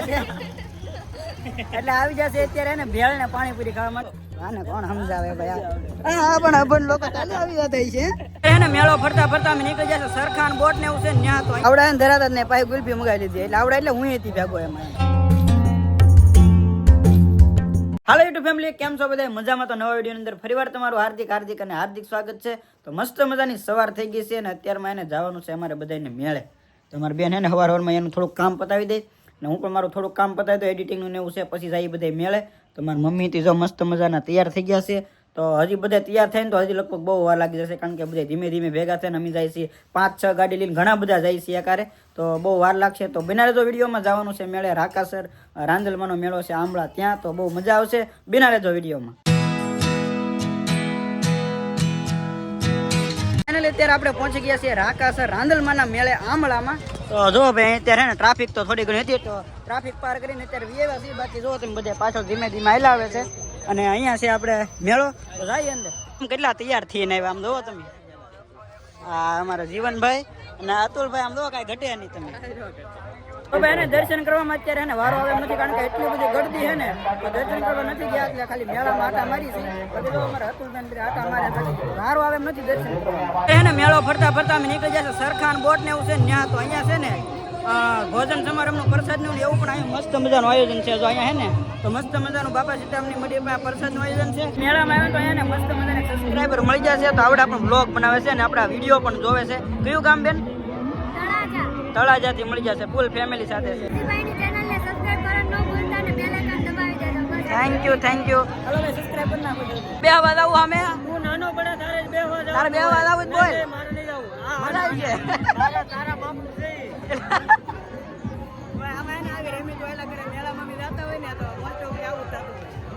એટલે આવી જશે અત્યારે એને ભેળ ને પાણીપુરી ખાવા માટે. આને કોણ સમજાવે ભાઈ હા પણ અભણ લોકો ચાલે આવી વાત છે. એને મેળો ફરતા ફરતા અમે નીકળી જશે. સરખાન બોટ ને એવું છે ન્યા તો આવડા એને ધરાતા ને પાઈ ગુલ્ફી મંગાવી લીધી. એટલે આવડા એટલે હું એથી ભેગો એમાં હાલો યુટ્યુબ ફેમિલી કેમ છો બધા મજામાં તો નવા વિડીયોની અંદર ફરીવાર તમારું હાર્દિક હાર્દિક અને હાર્દિક સ્વાગત છે. તો મસ્ત મજાની સવાર થઈ ગઈ છે અને અત્યારમાં એને જવાનું છે અમારે બધાને મેળે. તો અમારી બેન હે ને સવાર સવારમાં એનું થોડુંક કામ પતાવી દે. ને હું પણ મારું થોડુંક કામ પતાવી તો એડિટિંગનું ને એવું છે, પછી જાય બધા મેળે તો મારી મમ્મી જો મસ્ત મજાના તૈયાર થઈ ગયા છે. તો હજી બધા તૈયાર થઈને તો હજી લગભગ બહુ વાર લાગી જશે, કારણ કે બધા ધીમે ધીમે ભેગા થઈને અમે જાય છીએ. પાંચ, છ ગાડી લઈને ઘણા બધા જાય છીએ એકારે. તો બહુ વાર લાગશે. તો બિના રેજો વિડીયોમાં જવાનું છે, મેળે રાકાસર રાંદલમાનો મેળો છે, આંબળા ત્યાં, તો બહુ મજા આવશે બિના રેજો વિડીયોમાં. આપણે પહોંચી ગયા છીએ રાકાસર મેળે આમળામાં. જો ભાઈ, અત્યારે ને ટ્રાફિક તો થોડી ઘણી હતી, તો ટ્રાફિક પાર કરીને અત્યારે વિયેવા છીએ. બાકી જો તમે બધા પાછો ધીમે ધીમે આવે છે. અને અહીંયા છે આપણે મેળો. તો જાય અંદર. કેટલા તૈયાર થઈને આમ જોવો તમે? આ અમારા જીવનભાઈ અને અતુલભાઈ, આમ જોવો કાંઈ ઘટે નહીં તમે. તો એને દર્શન કરવામાં અત્યારે એને વારો આવે નથી, કારણ કે એટલી બધી ગળદી છે ને દર્શન કરવા નથી ગયા, એટલે ખાલી મેળામાં આટા મારી છે. પછી અમારા અતુલભાઈ બધા આટા માર્યા પછી વારો આવે નથી દર્શન એને મેળો ફરતા ફરતા અમે નીકળી જશે સરખાન બોટ ને એવું છે ત્યાં તો અહીંયા છે ને ભોજન સમારંભનું પ્રસાદનું એવું પણ અહીંયા મસ્ત મજાનું આયોજન છે, જો અહીંયા હે ને, તો મસ્ત મજાનું બાપા સીતામની મડી પાસે પ્રસાદનું આયોજન છે. મેળામાં આવે તો અહીંયા મસ્ત મજાના સબસ્ક્રાઈબર મળી જશે તો આવડે પણ બ્લોગ બનાવે છે ને, આપણા વીડિયો પણ જોવે છે. કયું કામ બેન? તળાજાથી મળી જશે ફૂલ ફેમિલી સાથે. Thank you thank you hello ભાઈ સબસ્ક્રાઇબ કરી નાખો બે અવાજ આવું અમે? હું નાનો પડે તારે બે અવાજ તારે બે અવાજ આવું બોલ. મારે નહીં આવું. મજા આવી છે તારા તારા બાપુ છે.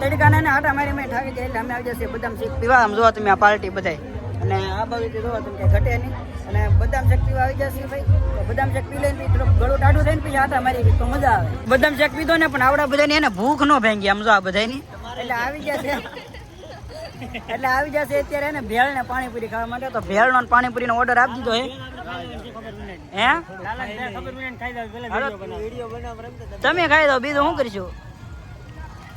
તડકાના ને આટા મારી મેં ઠાકી જાય એટલે અમે આવી જશે બધા શેક પીવા આમ જોવા તમે આ પાર્ટી બધાય. અને આ બાજુ જોવા તમે કઈ ઘટે નહીં. અને બદામ શેક પીવા આવી જશે ભાઈ. તો બદામ શેક પી લઈને થોડુંક ગળું ટાઢું થઈને પછી આટા મારી તો મજા આવે. બદામ શેક પીધો ને પણ આવડા બધાની એને ભૂખ ન ભેંગી આમ જો આ બધાની. એટલે આવી જશે. એટલે આવી જશે અત્યારે એને ભેળ ને પાણીપુરી ખાવા માટે. તો ભેળ નો પાણીપુરી નો ઓર્ડર આપી દીધો હે. હે? તમે ખાઈ દો બીજું શું કરીશું?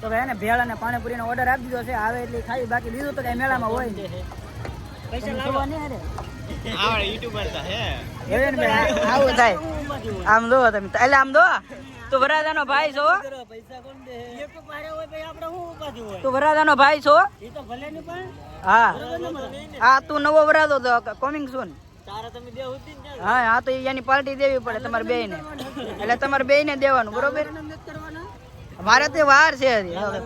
તો ભાઈ એને ભેળ અને પાણીપુરી નો ઓર્ડર આપી દીધો છે. આવે એટલે ખાઈ બાકી બીજું તો કઈ મેળામાં હોય પૈસા લાવવા નહીં આવું થાય. આમ દો તમે એટલે આમ દો તું વરાદાનો ભાઈ છો. તું વરાદાનો ભાઈ છો. હા. હા તું નવો વરાદો તો કોમિંગ સૂન હા હા તો એની પાર્ટી દેવી પડે તમારે બે ને એટલે તમારે બે ને દેવાનું બરોબર? મારે તે વાર છે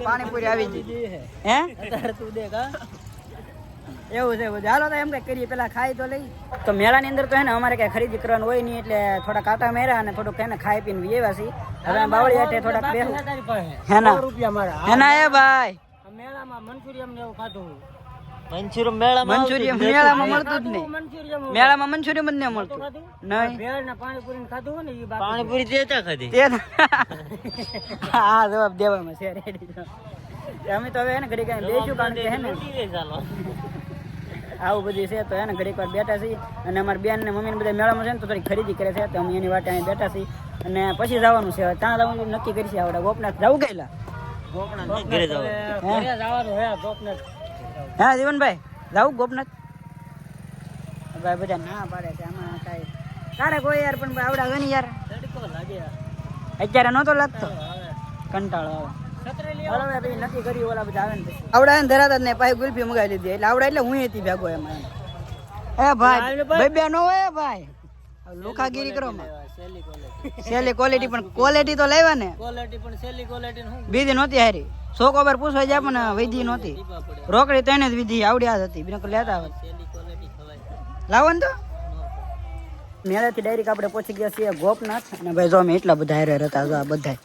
પાણીપુરી આવી ગઈ. હે. એવું છે બધું હાલો તો એમ કઈ કરીએ. પેલા ખાઈ તો લઈ. તો મેળાની અંદર તો હે ને અમારે કઈ ખરીદી કરવાનું હોય નહીં એટલે થોડા કાંટા મેરા અને થોડુંક હે ને ખાઈ પીને વિયેવા છીએ. હવે બાવળી હેઠે થોડાક બેહું. હેના હેના એ ભાઈ. મંચુરિયમ મેળામાં મળતું જ નહીં. મેળામાં મંચુરિયમ જ નહીં મળતું. નહીં. પાણીપુરી દેતા ખાધી. તે હા જવાબ દેવામાં છે રેડી અમે તો હવે હે ને ઘડી કઈ બેસ્યું કારણ કે હે ને. આવું બધી છે તો એને ઘડીક વાર બેઠા છીએ. અને અમારી બેન ને મમ્મી ને બધા મેળામાં છે ને તો થોડી ખરીદી કરે છે. તો અમે એની વાટે અહીં બેઠા છીએ. અને પછી જવાનું છે. ત્યાં જવાનું નક્કી કરીશું આવડે. ગોપનાથ જવું ગયેલા હા? જીવનભાઈ જવું ગોપનાથ? ભાઈ બધા ના પાડે છે આમાં કાંઈ. તારે કોઈ યાર પણ આવડા ગણી યાર. અત્યારે નહોતો લાગતો? કંટાળો આવે. હવે પછી નક્કી કર્યું ઓલા બધા આવે ને પછી. આવડા ને ધરાતા ને પાછી ગુલ્ફી મગાવી લીધી. એટલે આવડા એટલે હું હતી ભેગો એમાં એ ભાઈ ભાઈ બે નો હોય ભાઈ. લોખાગીરી કરો સેલી ક્વોલિટી પણ ક્વોલિટી તો લેવા ને. ક્વોલિટી પણ સેલી ક્વોલિટી બીજી નહોતી હારી. સો ખબર પૂછવા જાય પણ વિધિ નહોતી. રોકડી તેને જ વિધિ આવડી આ હતી. કોઈ લેતા આવત સેલી ક્વોલિટી ખવાય. લાવો ને તો. મેળાથી ડાયરેક્ટ આપણે પહોંચી ગયા છીએ ગોપનાથ. અને ભાઈ જો અમે એટલા બધા હારે હતા આ બધા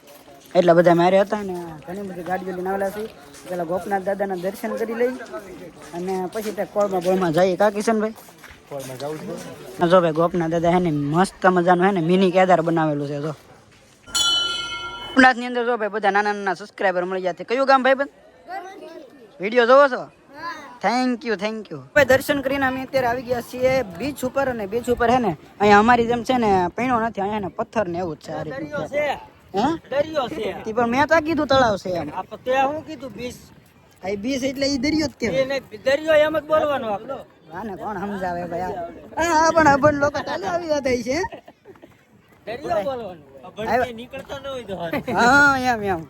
એટલા બધા મારે હતા ને ઘણી બધી ગાડીઓ લઈને આવેલા છે. પેલા ગોપનાથ દાદાના દર્શન કરી લઈ અને પછી ત્યાં કોળમાં બોળમાં જઈએ. કા કિશનભાઈ? જો ભાઈ ગોપનાથ દાદા હે ને મસ્ત મજાનું હે ને મિની કેદાર બનાવેલું છે જો. ગોપનાથની અંદર જો ભાઈ બધા નાના નાના સબસ્ક્રાઈબર મળી જાય કયું ગામ ભાઈ બંધ વીડિયો જોવો છો? થેન્ક યુ થેન્ક યુ ભાઈ દર્શન કરીને અમે અત્યારે આવી ગયા છીએ બીચ ઉપર અને બીચ ઉપર હે ને. અહીંયા અમારી જેમ છે ને પૈણો નથી અહીંયા પથ્થર ને એવું જ છે છે. હે? દરિયો છે. તી પણ મેં તો કીધું તળાવ છે એમ. આ તે શું કીધું બીસ આ બીસ એટલે ઈ દરિયો જ કહેવાય. દરિયો એમ જ બોલવાનું આપણો. આને કોણ સમજાવે ભાઈ? આ પણ અભણ લોકો ચાલે આવી વાત છે. દરિયો બોલવાનું. આવ્યા. નીકળતો ન હોય તો હા એમ એમ.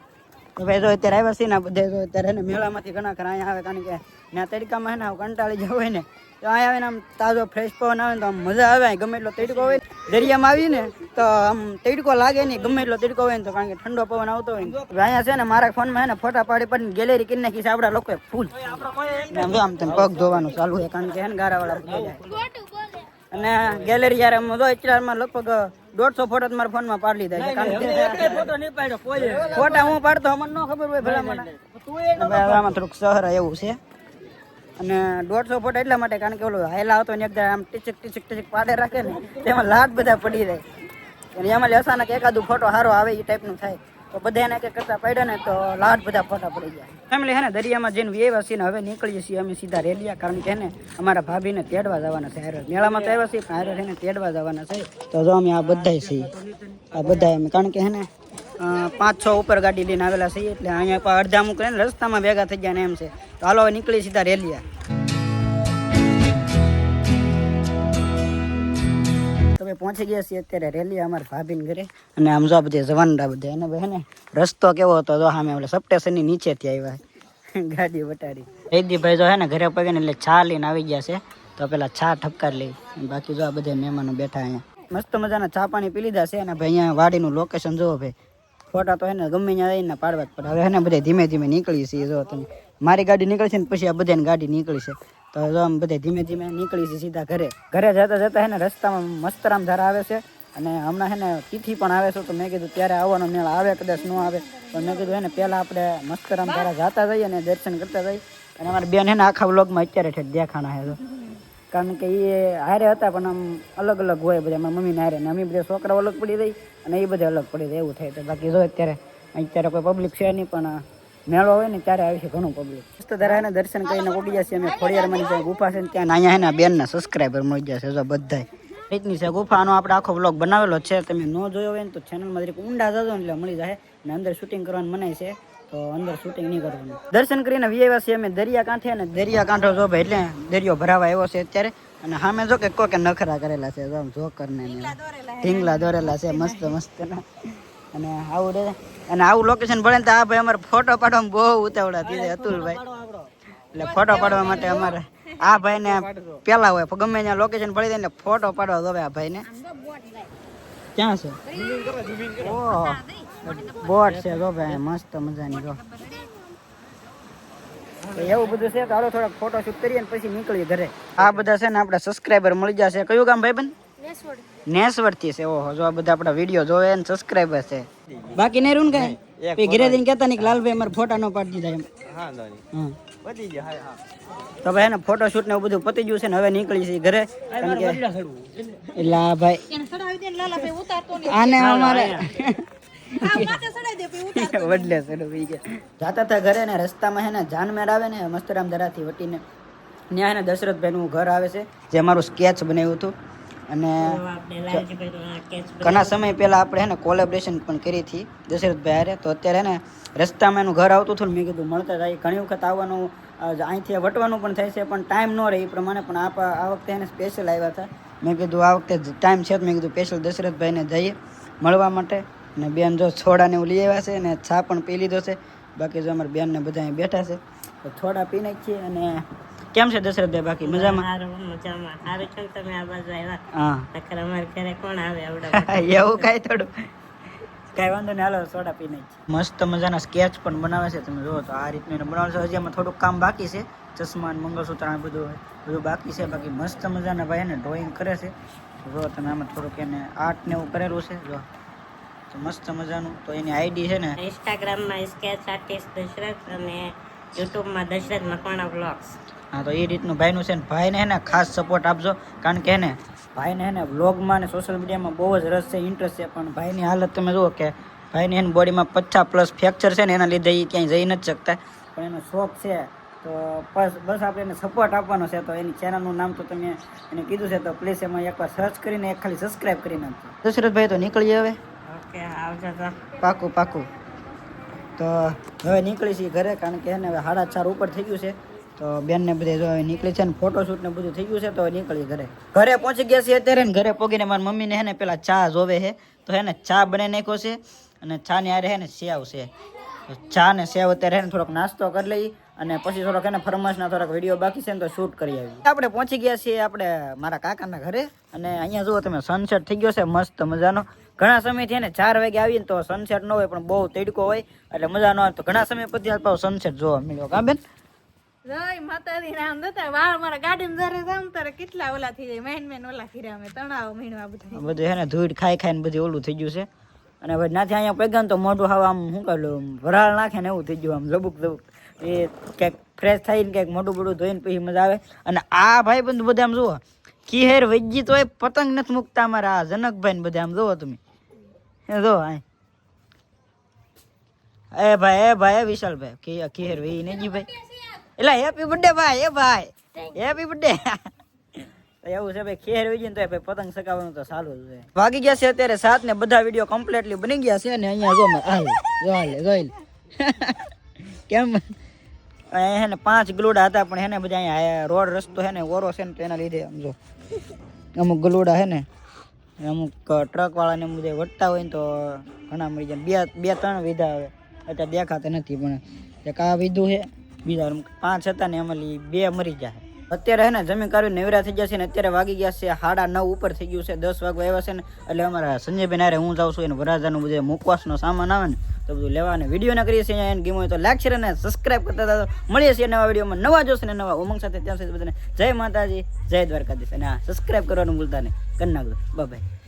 તો ભાઈ જો અત્યારે આવ્યા છીએ ને બધે જો અત્યારે મેળામાંથી ઘણા ખરા અહીંયા આવે કારણ કે ત્યાં તડકામાં હે ને કંટાળી જવું હોય ને અહીંયા આવીને આમ તાજો ફ્રેશ પવન આવે ને તો આમ મજા આવે ગમે એટલો તડકો હોય. દરિયામાં આવીને તો આમ તડકો લાગે નહીં ગમે એટલો તડકો હોય ને તો કારણ કે ઠંડો પવન આવતો હોય ને. અહીંયા છે ને મારા ફોનમાં હે ને ફોટા પાડી પાડીને ગેલેરી કરી નાખી છે આપણા લોકોએ ફૂલ આમ તને પગ ધોવાનું ચાલુ છે કારણ કે હે ને ગારાવાળા અને ગેલેરી યાર આમ જો એટલામાં લગભગ દોઢસો ફોટો તો મારા ફોનમાં પાડી લીધા છે ફોટા હું પાડતો અમને ન ખબર હોય ભલા મને આમાં થોડુંક શહેર એવું છે. અને દોઢસો ફૂટ એટલા માટે, કારણ કે ઓલું હાયલા આવતો ને એકદમ આમ ટીચક ટીચક ટીચક પાડે રાખે ને, તેમાં લાટ બધા પડી જાય. અને એમાં અચાનક એકાદું ફોટો સારો આવે એ ટાઈપનું થાય. તો બધા એને એક કરતા પડ્યા ને, તો લાટ બધા ફોટા પડી જાય. ફેમિલી હે ને, દરિયામાં જઈને વ્યવા છીએ ને, હવે નીકળીએ છીએ અમે સીધા રેલિયા, કારણ કે ને, અમારા ભાભીને તેડવા જવાના છે હારે. મેળામાં તો આવ્યા છીએ, પણ હારે એને તેડવા જવાના છે. તો જો અમે આ બધાય છીએ. આ બધા અમે, કારણ કે હે ને પાંચ છ ઉપર ગાડી લઈને આવેલા છીએ એટલે અહીંયા અડધા મૂકે ને રસ્તામાં ભેગા થઈ ગયા ને એમ છે. તો હાલો હવે નીકળી સીધા રેલિયા તમે પહોંચી ગયા છીએ અત્યારે રેલી અમારા ભાભીને ઘરે. અને આમ જો આ બધે જવાનડા બધા એને ભાઈ રસ્તો કેવો હતો જો સામે ઓલા સપ્ટેશનની નીચેથી આવ્યા ગાડી વટાડી. જયદીપભાઈ જો હે ને ઘરે પગે ને એટલે છા લઈને આવી ગયા છે. તો પેલા છા ઠપકાર લઈ. બાકી જો આ બધા મહેમાનો બેઠા અહીંયા. મસ્ત મજાના ચા પાણી પી લીધા છે અને ભાઈ અહીંયા વાડીનું લોકેશન જોવો ભાઈ. ફોટા તો એને ગમે ત્યાં રહીને પાડવા જ પડે. હવે એને બધે ધીમે ધીમે નીકળી છે જો તમે. મારી ગાડી નીકળી છે ને પછી આ બધાની ગાડી નીકળી છે. તો જો આમ બધે ધીમે ધીમે નીકળી છે સીધા ઘરે. ઘરે જતા જતા હેને રસ્તામાં મસ્તરામ ધારા આવે છે. અને હમણાં હે ને તિથિ પણ આવે છે તો મેં કીધું ત્યારે આવવાનો મેળ આવે કદાચ ન આવે. પણ મેં કીધું એને પહેલાં આપણે મસ્તરામ ધારા જતા જઈએ અને દર્શન કરતા જઈએ. અને અમારા બેન હેને આખા બ્લોગમાં અત્યારે ઠેઠ દેખાણા છે કારણ કે એ હારે હતા પણ આમ અલગ અલગ હોય બધા. મારા મમ્મીને હારે. ને અમે બધા છોકરાઓ અલગ પડી જાય અને એ બધા અલગ પડી જાય એવું થાય તો બાકી જો અત્યારે અત્યારે કોઈ પબ્લિક છે નહીં પણ મેળો હોય ને ત્યારે આવે છે ઘણું પબ્લિક મસ્ત ધરાને દર્શન કરીને ઉડી જશે અમે ખોડિયારમાં જ્યાં ગુફા છે ને ત્યાં. અહીંયા એના બેનના સબસ્ક્રાઈબર મળી જશે જો બધાય. રીતની છે ગુફાનો આપણે આખો બ્લોગ બનાવેલો છે. તમે ન જોયો હોય ને તો ચેનલમાં જરીક ઊંડા જજો ને એટલે મળી જાય. ને અંદર શૂટિંગ કરવાનું મનાય છે. તો અંદર શૂટિંગ નહીં કરવાનું. દર્શન કરીને વિયેવા છીએ અમે દરિયા કાંઠે અને દરિયા કાંઠો જો ભાઈ એટલે દરિયો ભરાવા આવ્યો છે અત્યારે. અને સામે જો કે કોકે નખરા કરેલા છે જો આમ જોકર ને ને ઢીંગલા દોરેલા છે. મસ્ત મસ્ત. અને આવું રે. અને આવું લોકેશન ભણે તો આ ભાઈ અમારે ફોટો પાડવામાં બહુ ઉતાવળા થઈ જાય અતુલભાઈ એટલે ફોટો પાડવા માટે અમારે આ ભાઈને પેલા હોય ગમે ત્યાં લોકેશન પડી જાય ને ફોટો પાડવા દો આ ભાઈને. ક્યાં છે? ઓહ. બોટ છે જો ભાઈ મસ્ત મજાની જો. તો એવું બધું છે તો હાલો થોડાક ફોટો શૂટ કરીએ ને પછી નીકળીએ ઘરે. આ બધા છે ને આપણે સબસ્ક્રાઈબર મળી જશે. કયું ગામ ભાઈબંધ નેસવડ. થી છે ઓહો જો આ બધા આપણા વીડિયો જોવે ને સબસ્ક્રાઈબર છે. બાકી નહીં રૂન કઈ? પછી ઘરે જઈને કહેતા નહીં કે લાલભાઈ અમારે ફોટા નો પાડી દીધા એમ. હા તો ભાઈ એને ફોટો શૂટ ને એવું બધું પતી ગયું છે ને હવે નીકળી છે ઘરે. કારણ કે એટલે આ ભાઈ. આને અમારે વડલે ગયા જાતા હતા ઘરે ને રસ્તામાં હે ને જાનમેર આવે ને મસ્તરામ દરાથી વટીને. ત્યાં હે ને દશરથભાઈ નું ઘર આવે છે જે અમારું સ્કેચ બનાવ્યું હતું. અને ઘણા સમય પહેલા આપણે હે ને કોલેબરેશન પણ કરી હતી દશરથભાઈ હારે. તો અત્યારે ને રસ્તામાં એનું ઘર આવતું હતું ને મેં કીધું મળતા જાય ઘણી વખત આવવાનું અહીંથી વટવાનું પણ થાય છે પણ ટાઈમ ન રહે એ પ્રમાણે. પણ આ આ વખતે એને સ્પેશિયલ આવ્યા હતા. મેં કીધું આ વખતે ટાઈમ છે તો મેં કીધું સ્પેશિયલ દશરથભાઈને જઈએ મળવા માટે. અને બેન જો છોડાને એવું લઈ આવ્યા છે અને ચા પણ પી લીધો છે. બાકી જો અમારા બેનને બધા અહીં બેઠા છે. તો થોડા પી નાખીએ અને કેમ છે દશરથભાઈ બાકી મજામાં? મજામાં. સારું છે તમે આ બાજુ આવ્યા? હા. નકર અમારે ઘરે કોણ આવે આવડે? એવું કાંઈ થોડું. કાંઈ વાંધો નહીં હાલો સોડા પી નાખીએ. મસ્ત મજાના સ્કેચ પણ બનાવે છે. તમે જુઓ તો આ રીતનું એને બનાવે છે. હજી એમાં થોડુંક કામ બાકી છે. ચશ્મા મંગળસૂત્ર આ બધું બધું બાકી છે. બાકી મસ્ત મજાના ભાઈ એને ડ્રોઈંગ કરે છે. જો તમે આમાં થોડુંક એને આર્ટ ને એવું કરેલું છે. જો તો મસ્ત મજાનું. તો એની આઈડી છે ને? ઇન્સ્ટાગ્રામમાં સ્કેચ આર્ટિસ્ટ દશરથ અને યુટ્યુબમાં દશરથ મકવાણા વ્લોગ્સ હા તો એ રીતનું ભાઈનું છે ને ભાઈને હે ને ખાસ સપોર્ટ આપજો. કારણ કે હે ને ભાઈને હે ને વ્લોગમાં ને સોશિયલ મીડિયામાં બહુ જ રસ છે ઇન્ટરેસ્ટ છે પણ ભાઈની હાલત તમે જુઓ કે ભાઈની એની બોડીમાં પચાસ પ્લસ ફ્રેક્ચર છે ને એના લીધે એ ક્યાંય જઈ નથી શકતા. પણ એનો શોખ છે તો બસ બસ આપણે એને સપોર્ટ આપવાનો છે. તો એની ચેનલનું નામ તો તમે એને કીધું છે તો પ્લીઝ એમાં એકવાર સર્ચ કરીને એક ખાલી સબસ્ક્રાઈબ કરી નાખજો. દશરથભાઈ તો નીકળીએ હવે. ઓકે આવજો પાકું પાકું. તો હવે નીકળી છીએ ઘરે, કારણ કે એને હવે સાડા ચાર ઉપર થઈ ગયું છે. તો બેનને બધે જો હવે નીકળી છે ને ફોટોશૂટ ને બધું થઈ ગયું છે, તો નીકળી ઘરે. ઘરે પહોંચી ગયા છીએ અત્યારે ને ઘરે પોગીને મારી મમ્મીને હે ને પેલા ચા જોવે છે. તો હે ને ચા બનાવી નાખ્યો છે અને ચા ને આરે હે ને સેવ છે. ચા ને સેવ અત્યારે ને થોડોક નાસ્તો કરી લઈ અને પછી થોડોક એને ફરમાશના થોડાક વીડિયો બાકી છે ને તો શૂટ કરી આવી. આપણે પહોંચી ગયા છીએ આપણે મારા કાકાના ઘરે અને અહીંયા જુઓ તમે સનસેટ થઈ ગયો છે, મસ્ત મજાનો. ઘણા સમયથી એને ચાર વાગે આવીને તો સનસેટ ન હોય પણ બહુ તડકો હોય એટલે મજા ન આવે. તો ઘણા સમય પછી પાછો સનસેટ જોવા મળ્યો. કા બેન? જય માતાજી રામ દત્તા વાળ મારા ગાર્ડન જયારે જામ ત્યારે કેટલા ઓલા થઈ જાય? મેન મેન ઓલા ખીરા અમે તણાવ મીણવા બધા. બધું હે ને ધૂળ ખાઈ ખાઈને બધું ઓલું થઈ ગયું છે. અને નાથી અહીંયા પગ્યા તો મોઢું હાવ આમ શું કહ્યું વરાળ નાખે ને એવું થઈ ગયું આમ લબુક લબુક એ ક્યાંક ફ્રેશ થઈને ક્યાંક મોઢું બોટું ધોઈને પછી મજા આવે. અને આ ભાઈ બંધ બધા આમ જુઓ કિહેર વૈજી તોય પતંગ નથી મૂકતા અમારા આ જનકભાઈ ને બધા આમ જુઓ તમે. જો આ એ ભાઈ એ ભાઈ એ વિશાલભાઈ કે કિહેર વઈ ને જી ભાઈ એટલે હેપી બર્થડે ભાઈ એ ભાઈ હેપી બર્થડે એવું છે ભાઈ ખેર વઈ તો ભાઈ પતંગ સકાવવાનું તો સારું જ છે વાગી ગયા છે અત્યારે સાત ને બધા વીડિયો કમ્પ્લીટલી બની ગયા છે ને અહીંયા જો મે- આ જોઈ લે જોઈ લે કેમ અહીંયા હે ને પાંચ ગલુડા હતા પણ હેને બધા અહીંયા રોડ રસ્તો હે ને ઓરો છે ને તો એના લીધે આમ જો અમુક ગલુડા હે ને અમુક ટ્રક વાળાને બધે વટતા હોય ને તો ઘણા મળી જાય. બે બે, ત્રણ વિધા આવે. અત્યારે દેખાતા નથી, પણ એક આ વિધું છે, બીજા પાંચ હતા ને એમાં બે મરી જાય અત્યારે હે ને જમીન કાઢી નેવરા થઈ જશે ને અત્યારે વાગી ગયા છે સાડા નવ ઉપર થઈ ગયું છે. દસ વાગવા આવ્યા છે ને. એટલે અમારા સંજયભાઈ નારે હું જાઉં છું, એને વરાજાનું બધે મૂકવાસનો સામાન આવે ને તો બધું લેવા અને વીડિયો ના કરીએ છીએ એને ગેમ હોય તો લાઈક શેર અને સબસ્ક્રાઈબ કરતા હતા મળીએ છીએ નવા વિડીયોમાં. નવા જોશે ને નવા. ઉમંગ સાથે ત્યાં સુધી બધાને જય માતાજી, જય દ્વારકાધીશ. અને હા સબસ્ક્રાઈબ કરવાનું ભૂલતા નહીં. કરી નાખજો. બાય